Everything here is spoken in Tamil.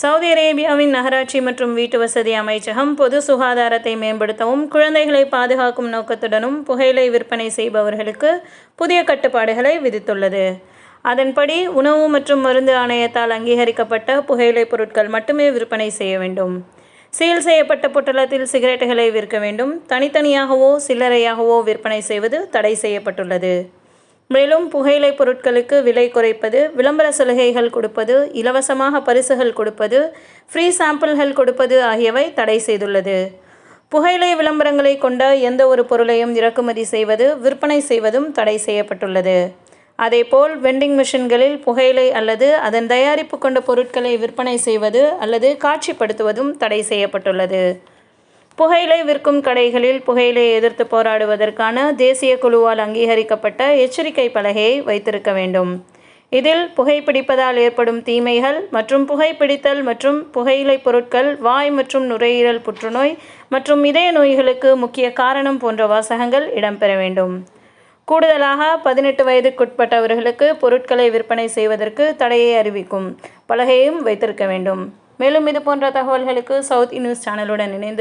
சவுதி அரேபியாவின் நகராட்சி மற்றும் வீட்டு வசதி அமைச்சகம் பொது சுகாதாரத்தை மேம்படுத்தவும் குழந்தைகளை பாதுகாக்கும் நோக்கத்துடனும் புகையிலை விற்பனை செய்பவர்களுக்கு புதிய கட்டுப்பாடுகளை விதித்துள்ளது. அதன்படி உணவு மற்றும் மருந்து ஆணையத்தால் அங்கீகரிக்கப்பட்ட புகையிலை பொருட்கள் மட்டுமே விற்பனை செய்ய வேண்டும். சீல் செய்யப்பட்ட பொட்டலத்தில் சிகரெட்டுகளை விற்க வேண்டும். தனித்தனியாகவோ சில்லறையாகவோ விற்பனை செய்வது தடை செய்யப்பட்டுள்ளது. மேலும் புகையிலை பொருட்களுக்கு விலை குறைப்பது விளம்பர சலுகைகள் கொடுப்பது இலவசமாக பரிசுகள் கொடுப்பது ஃப்ரீ சாம்பிள்கள் கொடுப்பது ஆகியவை தடை செய்துள்ளது. புகையிலை விளம்பரங்களை கொண்ட எந்த ஒரு பொருளையும் இறக்குமதி செய்வது விற்பனை செய்வதும் தடை செய்யப்பட்டுள்ளது. அதேபோல் வெண்டிங் மிஷின்களில் புகையிலை அல்லது அதன் தயாரிப்பு கொண்ட பொருட்களை விற்பனை செய்வது அல்லது காட்சிப்படுத்துவதும் தடை செய்யப்பட்டுள்ளது. புகையிலை விற்கும் கடைகளில் புகையிலை எதிர்த்து போராடுவதற்கான தேசிய குழுவால் அங்கீகரிக்கப்பட்ட எச்சரிக்கை பலகையை வைத்திருக்க வேண்டும். இதில் புகைப்பிடிப்பதால் ஏற்படும் தீமைகள் மற்றும் புகைப்பிடித்தல் மற்றும் புகையிலை பொருட்கள் வாய் மற்றும் நுரையீரல் புற்றுநோய் மற்றும் இதய நோய்களுக்கு முக்கிய காரணம் போன்ற வாசகங்கள் இடம்பெற வேண்டும். கூடுதலாக பதினெட்டு வயதுக்குட்பட்டவர்களுக்கு பொருட்களை விற்பனை செய்வதற்கு தடையை அறிவிக்கும் பலகையும் வைத்திருக்க வேண்டும். மேலும் இது போன்ற தகவல்களுக்கு சவுத் நியூஸ் சேனலுடன் இணைந்து